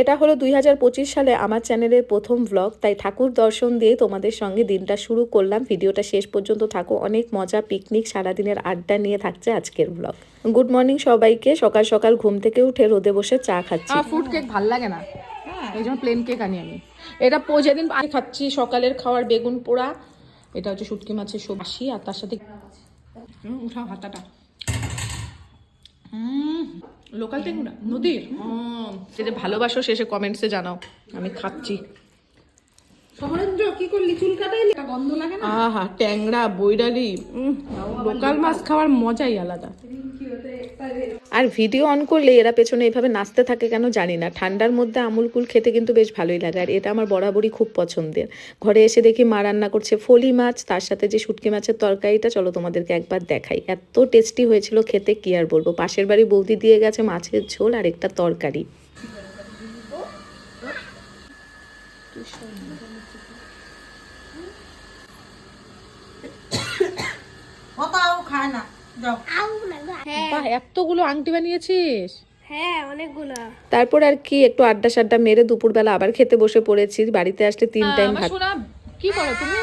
এটা হলো দুই হাজার পঁচিশ সালে আমার চ্যানেলের প্রথম ব্লগ তাই ঠাকুর দর্শন দিয়ে তোমাদের সঙ্গে দিনটা শুরু করলাম। ভিডিওটা শেষ পর্যন্ত থাকো অনেক মজা পিকনিক সারাদিনের আড্ডা নিয়ে থাকছে আজকের ব্লগ গুড মর্নিং সবাইকে সকাল সকাল ঘুম থেকে উঠে রোদে বসে চা খাচ্ছি। ফুড কেক ভালো লাগে না। এই জন্য প্লেন কেক আনি আমি। এটা যেদিন আগে খাচ্ছি সকালের খাওয়ার বেগুন পোড়া এটা হচ্ছে শুটকি মাছের সবজি। আর তার সাথে হুম, উঠাও হাতাটা। লোকাল টেঙ্গুরা নদীর। হুম, যে ভালোবাসো শেষে কমেন্টসে জানাও। আমি খাচ্ছি। শহরেন্দ্র কি করলি? চুল কাটাইলি? একটা গন্ধ লাগে না? আহা ট্যাংরা বৈরালি লোকাল মাছ খাওয়ার মজাই আলাদা। আর ভিডিও অন করলে এরা পেছনে এভাবে নাচতে থাকে কেন জানি না। ঠান্ডার মধ্যে আমুল কুল খেতে কিন্তু বেশ ভালোই লাগে আর এটা আমার বরাবরই খুব পছন্দের। ঘরে এসে দেখি মা রান্না করছে ফলি মাছ তার সাথে যে শুটকি মাছের তরকারিটা চলো তোমাদেরকে একবার দেখাই। এত টেস্টি হয়েছিল খেতে কি আর বলব? পাশের বাড়ি বৌদি দিয়ে গেছে মাছের ঝোল আর একটা তরকারি। খায় না। এতগুলো আংটি বানিয়েছিস? হ্যাঁ অনেকগুলো। তারপর আর কি একটু আড্ডা সাড্ডা মেরে দুপুরবেলা আবার খেতে বসে পড়েছি বাড়িতে আসলে তিন টাইম ভাত কি করো তুমি?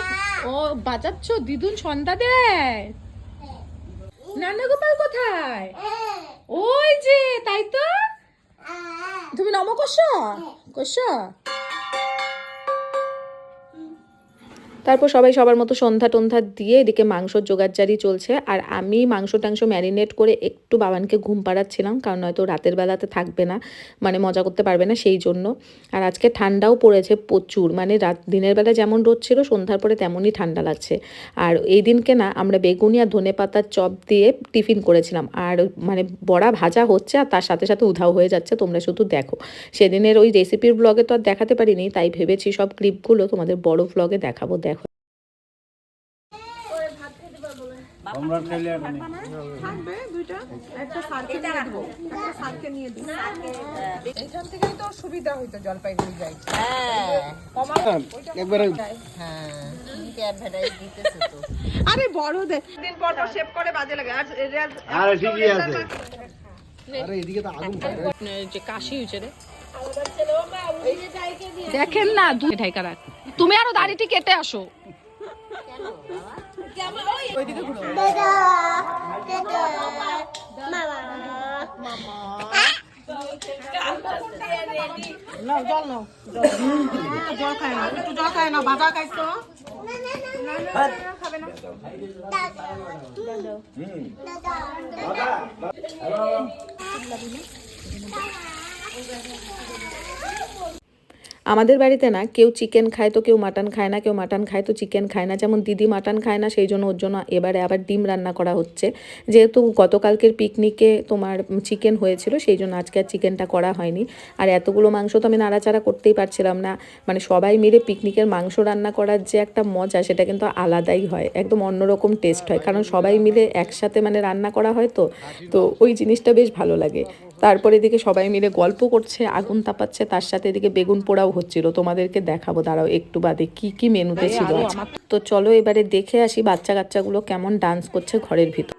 ও বাজাচ্ছ? দিদুন সন্ধ্যা দেয়? নানা গোপাল কোথায়? ওই যে তাই তো? তুমি নম করছ করছ তারপর সবাই সবার মতো সন্ধ্যা টন্ধা দিয়ে এদিকে মাংসর জোগাড়জারি চলছে। আর আমি মাংস টাংস ম্যারিনেট করে একটু বাবানকে ঘুম পাড়াচ্ছিলাম, কারণ হয়তো রাতের বেলাতে থাকবে না মানে মজা করতে পারবে না সেই জন্য। আর আজকে ঠান্ডাও পড়েছে প্রচুর মানে রাত দিনের বেলা যেমন রোদ ছিল, সন্ধ্যার পরে তেমনই ঠান্ডা লাগছে। আর এই দিনকে না, আমরা বেগুনি আর ধনে পাতার চপ দিয়ে টিফিন করেছিলাম। আর মানে বড়া ভাজা হচ্ছে আর তার সাথে সাথে উধাও হয়ে যাচ্ছে, তোমরা শুধু দেখো। সেদিনের ওই রেসিপির ব্লগে তো আর দেখাতে পারিনি, তাই ভেবেছি সব ক্লিপগুলো তোমাদের বড় ব্লগে দেখাবো, দেখো। আমরা খেলে এখন থাকবে দুইটা। একটা সারকে নিয়ে দেবো। একটা সারকে নিয়ে দেবো। এখান থেকেই তো সুবিধা হইতো জলপাইগুড়ি যাই একবারে আরে বড় দে দিন পর পর শেভ করে বাজে লাগে। আর আরে ঠিকই আছে। আরে এদিকে তো আগুন যে কাশি হয়েছে রে। দেখেন না দু- ঢাইকা তুমি আরও দাড়িটি কেটে আসো। নাও জল নাও। জল খায় না একটু জল খায় না ভাজা খাইছো? আমাদের বাড়িতে না কেউ চিকেন খায় তো কেউ মাটন খায় না, কেউ মাটন খায় তো চিকেন খায় না। যেমন দিদি মাটন খায় না, সেই জন্য ওর জন্য এবারে আবার ডিম রান্না করা হচ্ছে। যেহেতু গতকালকের পিকনিকে তোমার চিকেন হয়েছিল, সেই জন্য আজকে আর চিকেনটা করা হয়নি। আর এতগুলো মাংস তো আমি নাড়াচাড়া করতেই পারছিলাম না। মানে সবাই মিলে পিকনিকের মাংস রান্না করার যে একটা মজা, সেটা কিন্তু আলাদাই হয়। একদম অন্যরকম টেস্ট হয়। কারণ সবাই মিলে একসাথে মানে রান্না করা হয় তো। তো ওই জিনিসটা বেশ ভালো লাগে। তারপর এদিকে সবাই মিলে গল্প করছে আগুন তাপাচ্ছে তার সাথে এদিকে বেগুন পোড়াও হচ্ছিল। তোমাদেরকে দেখাবো দাঁড়াও একটু বাদে কি কি মেনুতে ছিল তো চলো এবারে দেখে আসি বাচ্চা কাচ্চাগুলো কেমন ডান্স করছে ঘরের ভিতর।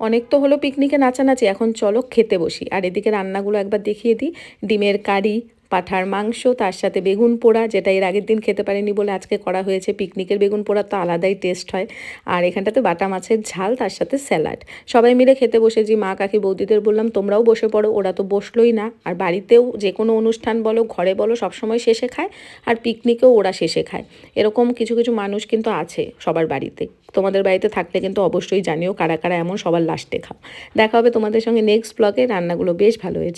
অনেক তো হলো পিকনিকে নাচানাচি, এখন চলো খেতে বসি। আর এদিকে রান্নাগুলো একবার দেখিয়ে দিই। ডিমের কারি পাঠার মাংস, তার সাথে বেগুন পোড়া, যেটা এর আগের দিন খেতে পারেনি বলে আজকে করা হয়েছে। পিকনিকের বেগুন পোড়া তো আলাদাই টেস্ট হয়। আর এখানটাতে বাটা মাছের ঝাল, তার সাথে স্যালাড। সবাই মিলে খেতে বসেছি, মা, কাকি, বৌদিদের বললাম, তোমরাও বসে পড়ো, ওরা তো বসলোই না। আর বাড়িতেও যে কোনো অনুষ্ঠান বলো, ঘরে বলো, সবসময় শেষে খায়, আর পিকনিকেও ওরা শেষে খায়। এরকম কিছু কিছু মানুষ কিন্তু আছে সবার বাড়িতে। তোমাদের বাড়িতে থাকলে কিন্তু অবশ্যই জানিও কারা কারা এমন সবার লাস্টে খাও। দেখা হবে তোমাদের সঙ্গে নেক্সট ব্লগে রান্নাগুলো বেশ ভালো হয়েছে।